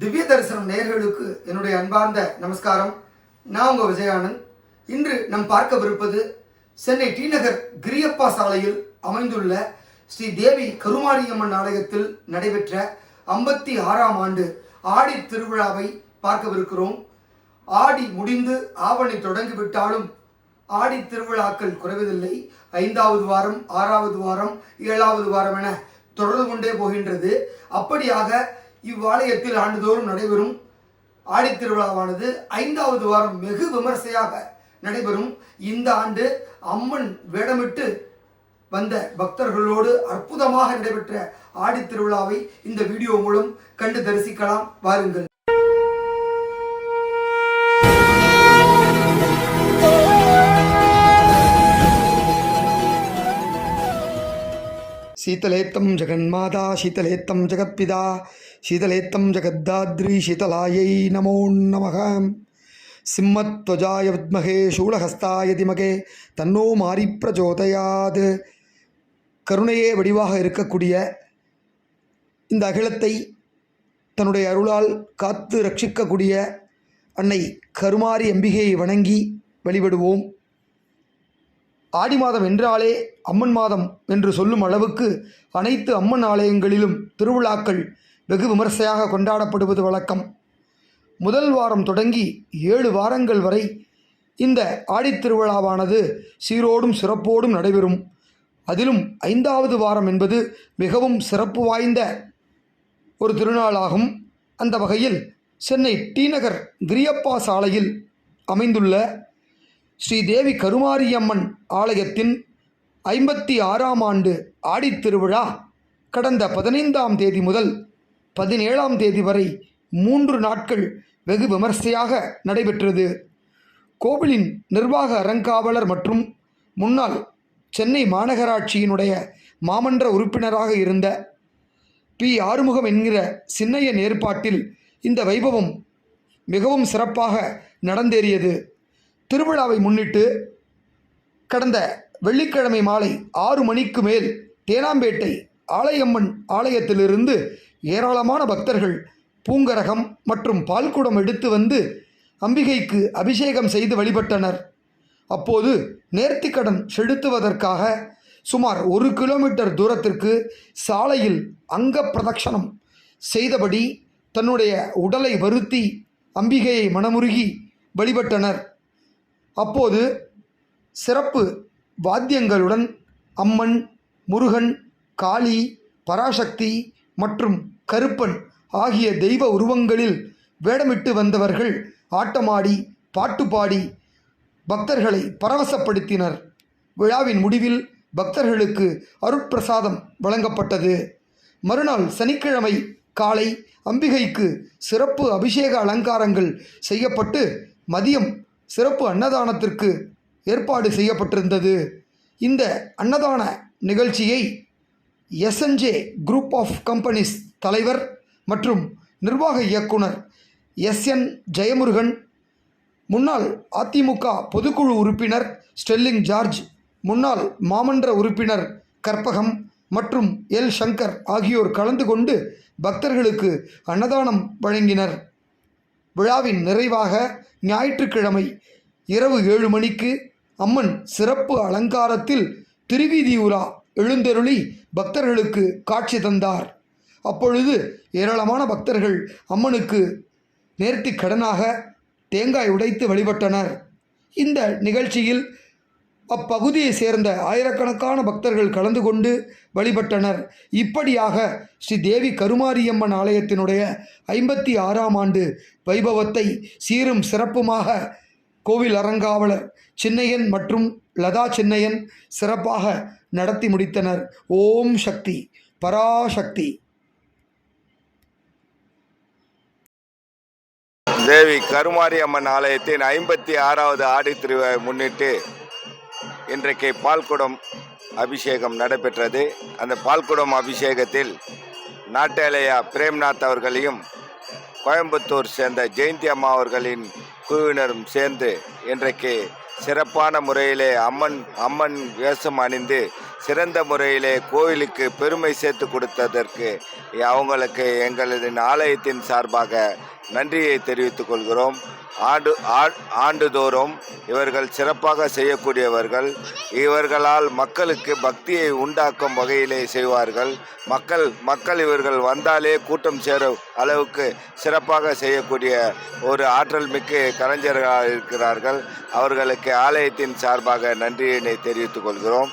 திவ்ய தரிசனம் நேர்களுக்கு என்னுடைய அன்பார்ந்த நமஸ்காரம். நான் உங்கள் விஜயானந்த். இன்று நம் பார்க்கவிருப்பது சென்னை டி நகர் கிரியப்பா சாலையில் அமைந்துள்ள ஸ்ரீ தேவி கருமாரியம்மன் ஆலயத்தில் நடைபெற்ற ஐம்பத்தி ஆறாம் ஆண்டு ஆடி திருவிழாவை பார்க்கவிருக்கிறோம். ஆடி முடிந்து ஆவணி தொடங்கிவிட்டாலும் ஆடி திருவிழாக்கள் குறைவதில்லை. ஐந்தாவது வாரம் ஆறாவது வாரம் ஏழாவது வாரம் என தொடர்ந்து கொண்டே போகின்றது. அப்படியாக இவ்வாலயத்தில் ஆண்டுதோறும் நடைபெறும் ஆடி திருவிழாவானது ஐந்தாவது வாரம் வெகு விமர்சையாக நடைபெறும் இந்த ஆண்டு அம்மன் வேடமிட்டு வந்த பக்தர்களோடு அற்புதமாக நடைபெற்ற ஆடி திருவிழாவை இந்த வீடியோ மூலம் கண்டு தரிசிக்கலாம் வாருங்கள் शीतलेत्तं जगन्माता शीतलेत्तं जगत्पिता शीतलेत्तं जगद्दाद्री शीतलायै नमो नमः सिंहध्वजाय विद्महे शूलहस्ताय திமகே தன்னோ மாறி பிரச்சோதயாத் கருணையே வடிவாக இருக்கக்கூடிய இந்த அகிலத்தை தன்னுடைய அருளால் காத்து ரட்சிக்கக்கூடிய அன்னை கருமாரி அம்பிகையை வணங்கி வழிபடுவோம் ஆடி மாதம் என்றாலே அம்மன் மாதம் என்று சொல்லும் அளவுக்கு அனைத்து அம்மன் ஆலயங்களிலும் திருவிழாக்கள் வெகு விமர்சையாக கொண்டாடப்படுவது வழக்கம். முதல் வாரம் தொடங்கி ஏழு வாரங்கள் வரை இந்த ஆடித்திருவிழாவானது சீரோடும் சிறப்போடும் நடைபெறும். அதிலும் ஐந்தாவது வாரம் என்பது மிகவும் சிறப்பு வாய்ந்த ஒரு திருநாளாகும். அந்த வகையில் சென்னை டிநகர் கிரியப்பா சாலையில் அமைந்துள்ள ஸ்ரீ தேவி கருமாரியம்மன் ஆலயத்தின் ஐம்பத்தி ஆறாம் ஆண்டு ஆடித்திருவிழா கடந்த பதினைந்தாம் தேதி முதல் பதினேழாம் தேதி வரை மூன்று நாட்கள் வெகு விமர்சையாக நடைபெற்றது. கோவிலின் நிர்வாக அறங்காவலர் மற்றும் முன்னாள் சென்னை மாநகராட்சியினுடைய மாமன்ற உறுப்பினராக இருந்த பி. ஆறுமுகம் என்கிற சின்னையன் ஏற்பாட்டில் இந்த வைபவம் மிகவும் சிறப்பாக நடந்தேறியது. திருவிழாவை முன்னிட்டு கடந்த வெள்ளிக்கிழமை மாலை ஆறு மணிக்கு மேல் தேனாம்பேட்டை ஆலயம்மன் ஆலயத்திலிருந்து ஏராளமான பக்தர்கள் பூங்கரகம் மற்றும் பால்குடம் எடுத்து வந்து அம்பிகைக்கு அபிஷேகம் செய்து வழிபட்டனர். அப்போது நேர்த்திக்கடன் செலுத்துவதற்காக சுமார் ஒரு கிலோமீட்டர் தூரத்திற்கு சாலையில் அங்க பிரதட்சணம் செய்தபடி தன்னுடைய உடலை வருத்தி அம்பிகையை மனமுருகி வழிபட்டனர். அப்போது சிறப்பு வாத்தியங்களுடன் அம்மன் முருகன் காளி பராசக்தி மற்றும் கருப்பன் ஆகிய தெய்வ உருவங்களில் வேடமிட்டு வந்தவர்கள் ஆட்டமாடி பாட்டு பாடி பக்தர்களை பரவசப்படுத்தினர். விழாவின் முடிவில் பக்தர்களுக்கு அருட்பிரசாதம் வழங்கப்பட்டது. மறுநாள் சனிக்கிழமை காலை அம்பிகைக்கு சிறப்பு அபிஷேக அலங்காரங்கள் செய்யப்பட்டு மதியம் சிறப்பு அன்னதானத்திற்கு ஏற்பாடு செய்யப்பட்டிருந்தது. இந்த அன்னதான நிகழ்ச்சியை எஸ்என்ஜே குரூப் ஆஃப் கம்பெனிஸ் தலைவர் மற்றும் நிர்வாக இயக்குனர் எஸ்என் ஜெயமுருகன் முன்னாள் அதிமுக பொதுக்குழு உறுப்பினர் ஸ்டெல்லிங் ஜார்ஜ் முன்னாள் மாமன்ற உறுப்பினர் கற்பகம் மற்றும் எல் சங்கர் ஆகியோர் கலந்து கொண்டு பக்தர்களுக்கு அன்னதானம் வழங்கினர். விழாவின் நிறைவாக ஞாயிற்றுக்கிழமை இரவு ஏழு மணிக்கு அம்மன் சிறப்பு அலங்காரத்தில் திருவீதி உலா எழுந்தருளி பக்தர்களுக்கு காட்சி தந்தார். அப்பொழுது ஏராளமான பக்தர்கள் அம்மனுக்கு நேர்த்தி கடனாக தேங்காய் உடைத்து வழிபட்டனர். இந்த நிகழ்ச்சியில் அப்பகுதியை சேர்ந்த ஆயிரக்கணக்கான பக்தர்கள் கலந்து கொண்டு வழிபட்டனர். இப்படியாக ஸ்ரீ தேவி கருமாரியம்மன் ஆலயத்தினுடைய ஐம்பத்தி ஆறாம் ஆண்டு வைபவத்தை சீரும் சிறப்புமாக கோவில் அறங்காவலர் சின்னையன் மற்றும் லதா சின்னையன் சிறப்பாக நடத்தி முடித்தனர். ஓம் சக்தி பராசக்தி. தேவி கருமாரி அம்மன் ஆலயத்தின் ஐம்பத்தி ஆறாவது ஆடி திருவிழாவை முன்னிட்டு இன்றைக்கு பால்குடம் அபிஷேகம் நடைபெற்றது. அந்த பால்குடம் அபிஷேகத்தில் நாட்டேலையா பிரேம்நாத் அவர்களையும் கோயம்புத்தூர் சேர்ந்த ஜெயந்தி அம்மா அவர்களின் குழுவினரும் சேர்ந்து இன்றைக்கு சிறப்பான முறையிலே அம்மன் அம்மன் வேஷம் அணிந்து சிறந்த முறையிலே கோயிலுக்கு பெருமை சேர்த்து கொடுத்ததற்கு அவங்களுக்கு எங்களது ஆலயத்தின் சார்பாக நன்றியை தெரிவித்துக் கொள்கிறோம். ஆண்டு ஆ- ஆண்டுதோறும் இவர்கள் சிறப்பாக செய்யக்கூடியவர்கள். இவர்களால் மக்களுக்கு பக்தியை உண்டாக்கும் வகையிலே செய்வார்கள். மக்கள் மக்கள் இவர்கள் வந்தாலே கூட்டம் சேரும் அளவுக்கு சிறப்பாக செய்யக்கூடிய ஒரு ஆற்றல் மிக்க கலைஞர்களாக இருக்கிறார்கள். அவர்களுக்கு ஆலயத்தின் சார்பாக நன்றியினை தெரிவித்துக் கொள்கிறோம்.